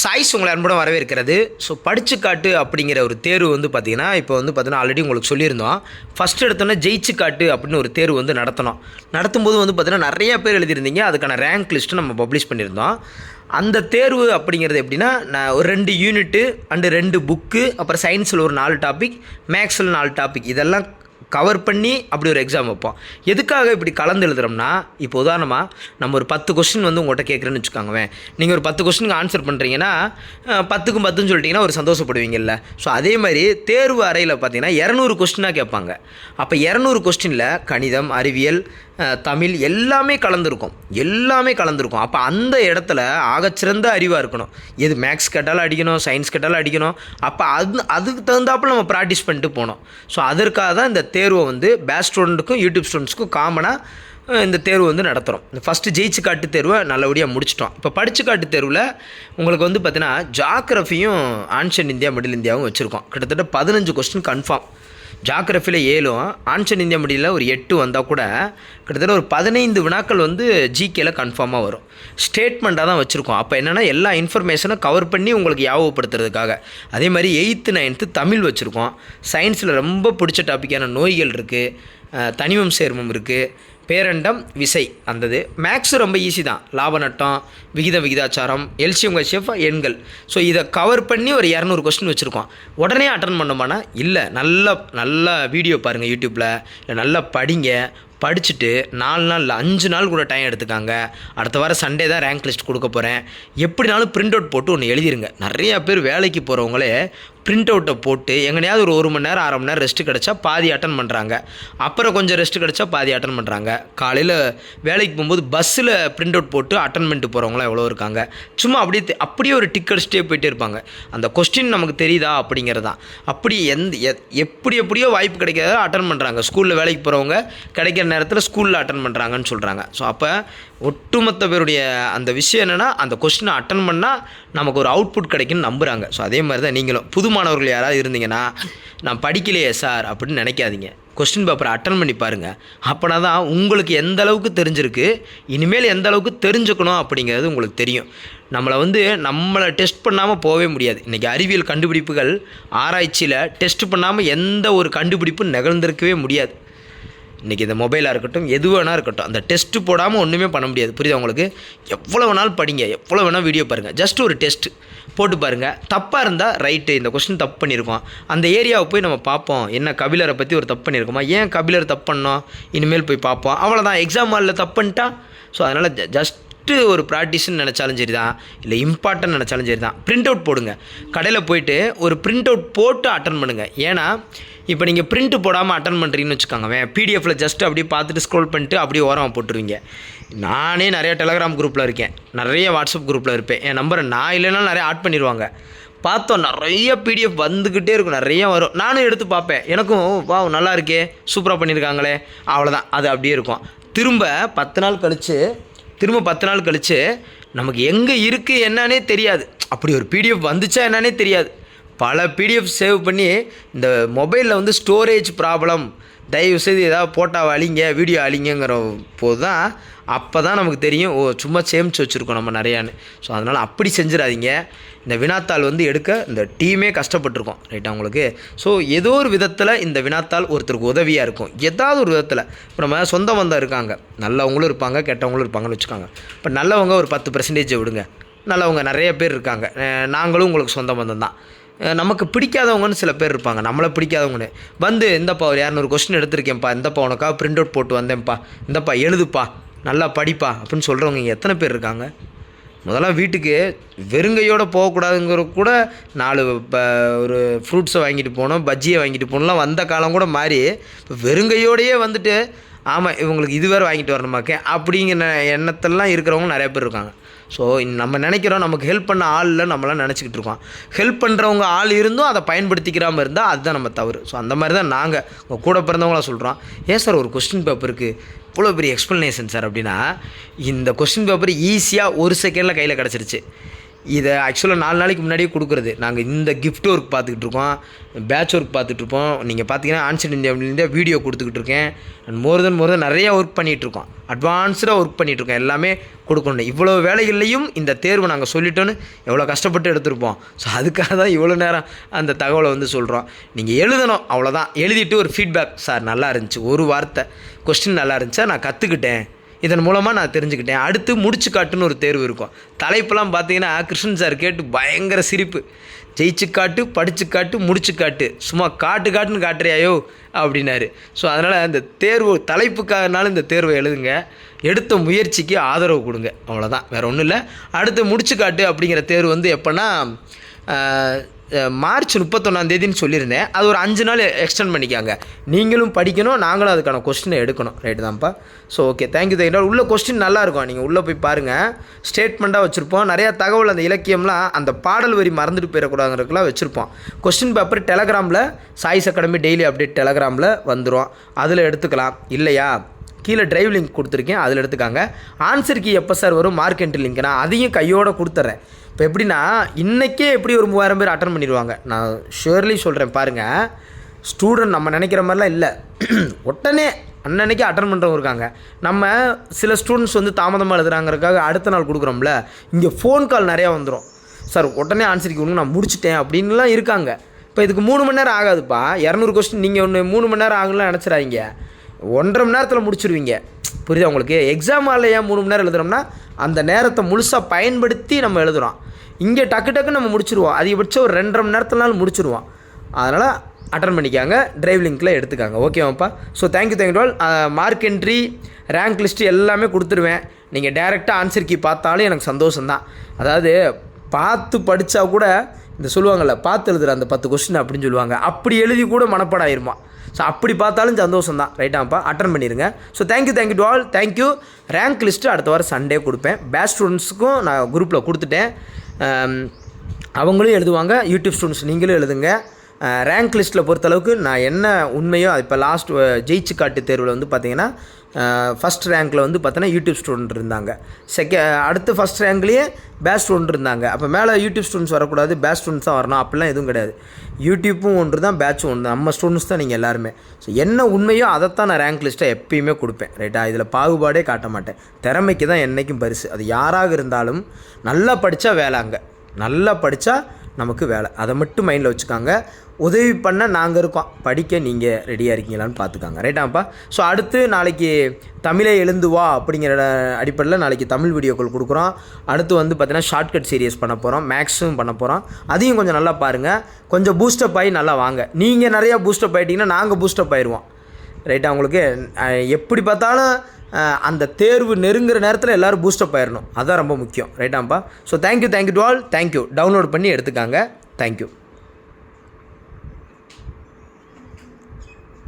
Choice உங்களை அன்புடன் வரவேற்கிறது. ஸோ படிச்சு காட்டு அப்படிங்கிற ஒரு தேர்வு வந்து பார்த்தீங்கன்னா இப்போ வந்து பார்த்தீங்கன்னா ஆல்ரெடி உங்களுக்கு சொல்லியிருந்தோம். ஃபஸ்ட் எடுத்தோன்னா ஜெயிச்சு காட்டு அப்படின்னு ஒரு தேர்வு வந்து நடத்தணும். நடத்தும்போது வந்து பார்த்திங்கன்னா நிறைய பேர் எழுதியிருந்தீங்க. அதுக்கான ரேங்க் லிஸ்ட்டு நம்ம பப்ளிஷ் பண்ணியிருந்தோம். அந்த தேர்வு அப்படிங்கிறது எப்படின்னா நான் ஒரு ரெண்டு யூனிட்டு அண்டு ரெண்டு புக்கு அப்புறம் சயின்ஸில் ஒரு நாலு டாபிக் மேக்ஸில் நாலு டாபிக் இதெல்லாம் கவர் பண்ணி அப்படி ஒரு எக்ஸாம் வைப்போம். எதுக்காக இப்படி கலந்து எழுதுறோம்னா இப்போ உதாரணமாக நம்ம ஒரு பத்து கொஸ்டின் வந்து உங்கள்கிட்ட கேட்குறேன்னு வச்சுக்கோங்களேன். நீங்கள் ஒரு பத்து கொஸ்டினுக்கு ஆன்சர் பண்ணுறீங்கன்னா பத்துக்கும் பத்துன்னு சொல்லிட்டிங்கன்னா ஒரு சந்தோஷப்படுவீங்கல்ல. ஸோ அதே மாதிரி தேர்வு அறையில் பார்த்தீங்கன்னா இரநூறு கொஸ்டினாக கேட்பாங்க. அப்போ இரநூறு கொஸ்டினில் கணிதம் அறிவியல் தமிழ் எல்லாமே கலந்துருக்கும். எல்லாமே கலந்துருக்கும். அப்போ அந்த இடத்துல ஆகச்சிறந்த அறிவாக இருக்கணும். எது மேக்ஸ் கேட்டாலும் அடிக்கணும் சயின்ஸ் கேட்டாலும் அடிக்கணும். அப்போ அது அதுக்கு தகுந்தாப்புல நம்ம ப்ராக்டிஸ் பண்ணிட்டு போனோம் ஸோ அதற்காக தான் இந்த தேர்வை வந்து பேஸ்ட் ஸ்டூடெண்ட்டுக்கும் யூடியூப் ஸ்டூடெண்ட்ஸ்க்கும் காமனாக இந்த தேர்வு வந்து நடத்துகிறோம் இந்த ஃபஸ்ட்டு ஜெயிச்சு காட்டு தேர்வை நல்லபடியாக முடிச்சிட்டோம். இப்போ படிச்சு காட்டு தேர்வில் உங்களுக்கு வந்து பார்த்தீங்கன்னா ஜாக்ரஃபியும் ஆன்ஷன் இந்தியா மிடில் இந்தியாவும் வச்சுருக்கோம். கிட்டத்தட்ட பதினஞ்சு கொஸ்டின் கன்ஃபார்ம் ஜாக்ரஃபியில் ஏழும் ஆன்சன் இந்தியா மீடியில் ஒரு எட்டு வந்தால் கூட கிட்டத்தட்ட ஒரு பதினைந்து வினாக்கள் வந்து ஜிகேல கன்ஃபார்மாக வரும். ஸ்டேட்மெண்ட்டாக தான் வச்சுருக்கோம். அப்போ என்னென்னா எல்லா இன்ஃபர்மேஷனும் கவர் பண்ணி உங்களுக்கு ஞாபகப்படுத்துறதுக்காக அதே மாதிரி எயித்து நைன்த்து தமிழ் வச்சுருக்கோம். சயின்ஸில் ரொம்ப பிடிச்ச டாப்பிக்கான நோய்கள் இருக்குது தனிமம் சேர்மம் இருக்குது பேரண்டம் விசை. அந்தது. மேக்ஸ் ரொம்ப ஈஸி தான். லாப நட்டம் விகித விகிதாச்சாரம் எல்சியம் கஷியஃப் எண்கள். ஸோ இதை கவர் பண்ணி ஒரு இரநூறு கொஸ்டின் வச்சுருக்கோம். உடனே அட்டன் பண்ணோமானா இல்லை. நல்ல நல்ல வீடியோ பாருங்கள் யூடியூப்பில் இல்லை நல்லா படிங்க. படிச்சுட்டு நாலு நாள் இல்லை அஞ்சு நாள் கூட டைம் எடுத்துக்காங்க. அடுத்த வாரம் சண்டே தான் ரேங்க் லிஸ்ட் கொடுக்க போகிறேன் எப்படினாலும் பிரிண்ட் அவுட் போட்டு ஒன்று எழுதிருங்க. நிறையா பேர் வேலைக்கு போகிறவங்களே பிரிண்ட் அவுட்டை போட்டு எங்கனையாவது ஒரு ஒரு மணி நேரம் அரை மணி நேரம் ரெஸ்ட் கிடச்சா பாதி அட்டன் பண்ணுறாங்க அப்புறம் கொஞ்சம் ரெஸ்ட் கிடச்சா பாதி அட்டன் பண்ணுறாங்க காலையில் வேலைக்கு போகும்போது பஸ்ஸில் பிரிண்ட் அவுட் போட்டு அட்டன் பண்ணிட்டு போகிறவங்களாம் எவ்வளோ இருக்காங்க? சும்மா அப்படியே அப்படியே ஒரு டிக் அடிச்சுட்டே போயிட்டே இருப்பாங்க. அந்த கொஸ்டின் நமக்கு தெரியுதா அப்படிங்கிறது தான். அப்படி எந்த எப்படி எப்படியோ வாய்ப்பு கிடைக்காத அட்டன் பண்ணுறாங்க ஸ்கூலில் வேலைக்கு போகிறவங்க கிடைக்கிற நேரத்தில் ஸ்கூலில் அட்டன் பண்ணுறாங்கன்னு சொல்கிறாங்க ஸோ அப்போ ஒட்டுமொத்த பேருடைய அந்த விஷயம் என்னென்னா அந்த கொஸ்டினை அட்டன் பண்ணால் நமக்கு ஒரு அவுட்புட் கிடைக்குன்னு நம்புகிறாங்க ஸோ அதே மாதிரி தான் நீங்களும். புது மாணவர்கள் யாராவது இருந்தீங்கன்னா நான் படிக்கலையே சார் அப்படின்னு நினைக்காதீங்க. கொஸ்டின் பேப்பரை அட்டன் பண்ணி பாருங்கள் அப்போனா தான் உங்களுக்கு எந்த அளவுக்கு தெரிஞ்சிருக்கு இனிமேல் எந்த அளவுக்கு தெரிஞ்சுக்கணும் அப்படிங்கிறது உங்களுக்கு தெரியும். நம்மளை வந்து நம்மளை டெஸ்ட் பண்ணாமல் போகவே முடியாது. இன்றைக்கி அறிவியல் கண்டுபிடிப்புகள் ஆராய்ச்சியில் டெஸ்ட் பண்ணாமல் எந்த ஒரு கண்டுபிடிப்பும் நிகழ்ந்திருக்கவே முடியாது. இன்றைக்கி இந்த மொபைலாக இருக்கட்டும் எது வேணா இருக்கட்டும் அந்த டெஸ்ட்டு போடாமல் ஒன்றுமே பண்ண முடியாது. புரியுதா உங்களுக்கு? எவ்வளோ வேணாலும் படிங்க எவ்வளோ வேணால் வீடியோ பாருங்கள் ஜஸ்ட் ஒரு டெஸ்ட் போட்டு பாருங்கள் தப்பாக இருந்தால் ரைட்டு இந்த கொஸ்டின் தப்பு பண்ணியிருக்கோம். அந்த ஏரியாவை போய் நம்ம பார்ப்போம். என்ன கபிலரை பற்றி ஒரு தப்பு பண்ணியிருக்கோமா? ஏன் கபிலர் தப்பு பண்ணோம்? இனிமேல் போய் பார்ப்போம். அவ்வளோதான் எக்ஸாம் ஹாலில் தப்பு பண்ணிட்டா ஸோ அதனால் ஜஸ்ட் ஜஸ்ட்டு ஒரு ப்ராக்டிஸ்னு நினச்சாலும் சரி தான் இல்லை இம்பார்ட்டன்ட் நினச்சாலும் சரி தான் பிரிண்ட் அவுட் போடுங்க. கடையில் போயிட்டு ஒரு பிரிண்ட் அவுட் போட்டு அட்டன் பண்ணுங்கள் ஏன்னா இப்போ நீங்கள் பிரிண்ட் போடாமல் அட்டன் பண்ணுறீங்கன்னு வச்சுக்கோங்க பிடிஎஃப்பில் ஜஸ்ட் அப்படியே பார்த்துட்டு ஸ்க்ரோல் பண்ணிட்டு அப்படியே ஓரமாக போட்டுருவீங்க. நானே நிறைய டெலகிராம் குரூப்பில் இருக்கேன். நிறைய வாட்ஸ்அப் குரூப்பில் இருப்பேன். என் நம்பரை நான் இல்லைனாலும் நிறைய ஆட் பண்ணிடுவாங்க பார்த்தோம் நிறைய பிடிஎஃப் வந்துக்கிட்டே இருக்கும். நிறைய வரும். நானும் எடுத்து பார்ப்பேன். எனக்கும் வா நல்லா இருக்கே. சூப்பராக பண்ணியிருக்காங்களே அவ்வளோதான் அது அப்படியே இருக்கும். திரும்ப பத்து நாள் கழித்து திரும்ப பத்து நாள் கழித்து நமக்கு எங்கே இருக்குது என்னன்னே தெரியாது. அப்படி ஒரு பிடிஎஃப் வந்துச்சா என்னன்னே தெரியாது. பல பிடிஎஃப் சேவ் பண்ணி இந்த மொபைலில் வந்து ஸ்டோரேஜ் ப்ராப்ளம் தயவு செய்து ஏதாவது போட்டாவை அழிங்க வீடியோ அழிங்கிற போது தான் அப்போ தான் நமக்கு தெரியும் ஓ சும்மா சேமித்து வச்சுருக்கோம் நம்ம நிறையான்னு. ஸோ அதனால் அப்படி செஞ்சிடாதீங்க. இந்த வினாத்தாள் வந்து எடுக்க இந்த டீமே கஷ்டப்பட்டிருக்கோம் ரைட்டா உங்களுக்கு? ஸோ ஏதோ ஒரு விதத்தில் இந்த வினாத்தாள் ஒருத்தருக்கு உதவியாக இருக்கும். ஏதாவது ஒரு விதத்தில். இப்போ நம்ம சொந்த பந்தம் இருக்காங்க. நல்லவங்களும் இருப்பாங்க கெட்டவங்களும் இருப்பாங்கன்னு வச்சுக்கோங்க. இப்போ நல்லவங்க ஒரு பத்து பர்சன்டேஜை விடுங்க. நல்லவங்க நிறைய பேர் இருக்காங்க. நாங்களும் உங்களுக்கு சொந்த பந்தம் தான் நமக்கு பிடிக்காதவங்கன்னு சில பேர் இருப்பாங்க. நம்மளை பிடிக்காதவங்கன்னு. வந்து இந்தப்பா ஒரு இரநூறு கொஸ்டின் எடுத்திருக்கேன்ப்பா. இந்தப்பா உனக்காக பிரிண்ட் அவுட் போட்டு வந்தேன்ப்பா. இந்தப்பா எழுதுப்பா. நல்லா படிப்பா. அப்படின்னு சொல்கிறவங்க இங்கே எத்தனை பேர் இருக்காங்க? முதல்ல வீட்டுக்கு வெறுங்கையோடு போகக்கூடாதுங்கிற கூட நாலு ப ஒரு ஃப்ரூட்ஸை வாங்கிட்டு போகணும் பஜ்ஜியை வாங்கிட்டு போகணும்லாம் வந்த காலம் கூட மாறி இப்போ வெறுங்கையோடையே வந்துட்டு ஆமாம் இவங்களுக்கு இது வேறு வாங்கிட்டு வரணுமாக்கே அப்படிங்கிற எண்ணத்தெல்லாம் இருக்கிறவங்க நிறைய பேர் இருக்காங்க. ஸோ நம்ம நினைக்கிறோம் நமக்கு ஹெல்ப் பண்ண ஆள் இல்லை நம்மளாம் நினச்சிக்கிட்டு இருக்கோம். ஹெல்ப் பண்ணுறவங்க ஆள் இருந்தும் அதை பயன்படுத்திக்கிறாமல் இருந்தால் அதுதான் நம்ம தவறு. ஸோ அந்த மாதிரி தான் நாங்கள் உங்கள் கூட பிறந்தவங்களாம் சொல்கிறோம் ஏன் சார் ஒரு கொஸ்டின் பேப்பருக்கு இவ்வளோ பெரிய எக்ஸ்ப்ளனேஷன் சார் அப்படின்னா இந்த கொஸ்டின் பேப்பர் ஈஸியாக ஒரு செகண்டில் கையில் கிடச்சிருச்சு. இதை ஆக்சுவலாக நாலு நாளைக்கு முன்னாடியே கொடுக்குறது. நாங்கள் இந்த கிஃப்ட் ஒர்க் பார்த்துக்கிட்டு இருக்கோம். பேட்ச் ஒர்க் பார்த்துட்டு இருப்போம். நீங்கள் பார்த்தீங்கன்னா ஆன்சர் இந்தியா வீடியோ கொடுத்துக்கிட்டு இருக்கேன். அண்ட் மோர் தென் மோர் தென் நிறையா ஒர்க் பண்ணிகிட்ருக்கோம் அட்வான்ஸ்டாக ஒர்க் பண்ணிகிட்ருக்கோம் எல்லாமே கொடுக்கணும் இவ்வளோ வேலைகள்லையும் இந்த தேர்வு நாங்கள் சொல்லிட்டோன்னு எவ்வளோ கஷ்டப்பட்டு எடுத்திருப்போம். ஸோ அதுக்காக தான் இவ்வளோ நேரம் அந்த தகவலை வந்து சொல்கிறோம் நீங்கள் எழுதணும். அவ்வளோதான் எழுதிட்டு ஒரு ஃபீட்பேக் சார் நல்லா இருந்துச்சு. ஒரு வார்த்தை. கொஸ்டின் நல்லா இருந்துச்சா? நான் கற்றுக்கிட்டேன் இதன் மூலமாக நான் தெரிஞ்சுக்கிட்டேன். அடுத்து முடிச்சு காட்டுன்னு ஒரு தேர்வு இருக்கும். தலைப்பெல்லாம் பார்த்தீங்கன்னா கிருஷ்ணன் சார் கேட்டு பயங்கர சிரிப்பு. ஜெயிச்சு காட்டு படிச்சு காட்டு முடிச்சு காட்டு. சும்மா காட்டு காட்டுன்னு காட்டுறியாயோ அப்படின்னாரு. ஸோ அதனால் அந்த தேர்வு தலைப்புக்காகனாலும் இந்த தேர்வை எழுதுங்க. எடுத்த முயற்சிக்கு ஆதரவு கொடுங்க. அவ்வளோதான் வேறு ஒன்றும் இல்லை. அடுத்து முடிச்சு காட்டு அப்படிங்கிற தேர்வு வந்து எப்போன்னா மார்ச் முப்பத்தொன்னாம் தேதின்னு சொல்லியிருந்தேன். அது ஒரு அஞ்சு நாள் எக்ஸ்டெண்ட் பண்ணிக்காங்க. நீங்களும் படிக்கணும் நாங்களும் அதுக்கான கொஸ்டினை எடுக்கணும். ரைட்டு தான்ப்பா? So okay thank you thank you உள்ள கொஸ்டின் நல்லாயிருக்கும் நீங்கள் உள்ளே போய் பாருங்கள் ஸ்டேட்மெண்ட்டாக வச்சுருப்போம். நிறையா தகவல் அந்த இலக்கியம்லாம் அந்த பாடல் வரி மறந்துட்டு போயிடக்கூடாதுங்கிறதுக்குலாம் வச்சுருப்போம். கொஸ்டின் பேப்பர் டெலகிராமில் சாய்ஸ் அகாடமி டெய்லி அப்டேட் டெலகிராமில் வந்துடும் அதில் எடுத்துக்கலாம். இல்லையா? கீழே டிரைவ் லிங்க் கொடுத்துருக்கேன் அதில் எடுத்துக்காங்க. ஆன்சர் கீ எப்போ சார் வரும்? மார்க் என்ட்ரி லிங்க் நான் அதையும் கையோடு கொடுத்துட்றேன் இப்போ எப்படின்னா இன்றைக்கே எப்படி ஒரு மூவாயிரம் பேர் அட்டன் பண்ணிடுவாங்க? நான் ஷுவர்லி சொல்கிறேன் பாருங்கள் ஸ்டூடெண்ட் நம்ம நினைக்கிற மாதிரிலாம் இல்லை. உடனே அன்னன்னைக்கு அட்டன் பண்ணுறவங்க இருக்காங்க. நம்ம சில ஸ்டூடெண்ட்ஸ் வந்து தாமதமாக எழுதுறாங்கிறதுக்காக அடுத்த நாள் கொடுக்குறோம்ல இங்கே ஃபோன் கால் நிறையா வந்துடும் சார் உடனே ஆன்சருக்கு கொடுங்க நான் முடிச்சிட்டேன் அப்படின்லாம் இருக்காங்க. இப்போ இதுக்கு மூணு மணி நேரம் ஆகாதுப்பா. இரநூறு கொஸ்டின் நீங்கள் ஒன்று மூணு மணி நேரம் ஆகலாம் நினச்சிடாதீங்க. ஒன்றரை மணி நேரத்தில் முடிச்சிருவீங்க. புரியுதா உங்களுக்கு? எக்ஸாம் ஹாலில் ஏன் மூணு மணி நேரம் எழுதுறோம்னா அந்த நேரத்தை முழுசாக பயன்படுத்தி நம்ம எழுதுகிறோம் இங்கே டக்கு டக்குன்னு நம்ம முடிச்சிருவோம். அதிகபட்சம் ஒரு ரெண்டரை மணி நேரத்துலனாலும் முடிச்சிருவோம். அதனால் அட்டன் பண்ணிக்காங்க. டிரைவ் லிங்க்கில் எடுத்துக்காங்க. ஓகேவாப்பா so thank you thank you all mark entry rank list எல்லாமே கொடுத்துருவேன். நீங்கள் டேரெக்டாக ஆன்சர் கீ பார்த்தாலும் எனக்கு சந்தோஷம்தான். அதாவது பார்த்து படித்தா கூட இந்த சொல்லுவாங்கள்ல பார்த்து எழுதுகிற அந்த பத்து கொஸ்டின் அப்படின்னு சொல்லுவாங்க. அப்படி எழுதி கூட மனப்பாடாயிருமா? ஸோ அப்படி பார்த்தாலும் சந்தோஷம் தான் ரைட்டாப்பா அட்டன் பண்ணிடுங்க so thank you thank you to all thank you rank list அடுத்த வாரம் சண்டே கொடுப்பேன். பேஸ்ட் ஸ்டூடெண்ட்ஸுக்கும் நான் குரூப்பில் கொடுத்துட்டேன். Um, அவங்களும் எழுதுவாங்க. யூடியூப் ஸ்டூடெண்ட்ஸ் நீங்களும் எழுதுங்க. Uh, ரேங்க் லிஸ்ட்டில் பொறுத்தளவுக்கு நான் என்ன உண்மையோ இப்போ லாஸ்ட் ஜெயிச்சு காட்டு தேர்வில் வந்து பார்த்திங்கன்னா ஃபஸ்ட் ரேங்க்கில் வந்து பார்த்தோன்னா யூடியூப் ஸ்டூடெண்ட் இருந்தாங்க. செகண்ட் அடுத்து ஃபஸ்ட் ரேங்க்லேயே பேஸ்ட் ஸ்டூடெண்ட் இருந்தாங்க. அப்போ மேலே யூடியூப் ஸ்டூடெண்ட்ஸ் வரக்கூடாது பேஸ்ட் ஸ்டூடெண்ட்ஸ் தான் வரணும். அப்படிலாம் எதுவும் கிடையாது. யூடியூப்பும் ஒன்று தான் பேட்சும் ஒன்று தான் நம்ம ஸ்டூடெண்ட்ஸ் தான் நீங்கள் எல்லாருமே. ஸோ என்ன உண்மையோ அதைத்தான் நான் ரேங்க் லிஸ்ட்டை எப்பயுமே கொடுப்பேன். ரைட்டா இதில் பாகுபாடே காட்ட மாட்டேன். திறமைக்கு தான் என்றைக்கும் பரிசு. அது யாராக இருந்தாலும் நல்லா படித்தா வேலை அங்கே. நல்லா படித்தா நமக்கு வேலை. அதை மட்டும் மைண்டில் வச்சுக்காங்க. உதவி பண்ண நாங்கள் இருக்கோம். படிக்க நீங்கள் ரெடியாக இருக்கீங்களான்னு பார்த்துக்காங்க ரைட்டாப்பா ஸோ அடுத்து நாளைக்கு தமிழை எழுந்து வா அப்படிங்கிற அடிப்படையில் நாளைக்கு தமிழ் வீடியோக்கள் கொடுக்குறோம். அடுத்து வந்து பார்த்திங்கன்னா ஷார்ட்கட் சீரியஸ் பண்ண போகிறோம் மேக்ஸும் பண்ண போகிறோம் அதையும் கொஞ்சம் நல்லா பாருங்கள் கொஞ்சம் பூஸ்டப் ஆகி நல்லா வாங்க. நீங்கள் நிறையா பூஸ்டப் ஆகிட்டிங்கன்னா நாங்கள் பூஸ்டப் ஆயிடுவோம் ரைட்டா உங்களுக்கு? எப்படி பார்த்தாலும் அந்த தேர்வு நெருங்குற நேரத்தில் எல்லோரும் பூஸ்டப் ஆயிடணும் அதான் ரொம்ப முக்கியம். ரைட்டாம்ப்பா so thank you thank you to all thank you download பண்ணி எடுத்துக்காங்க. Thank you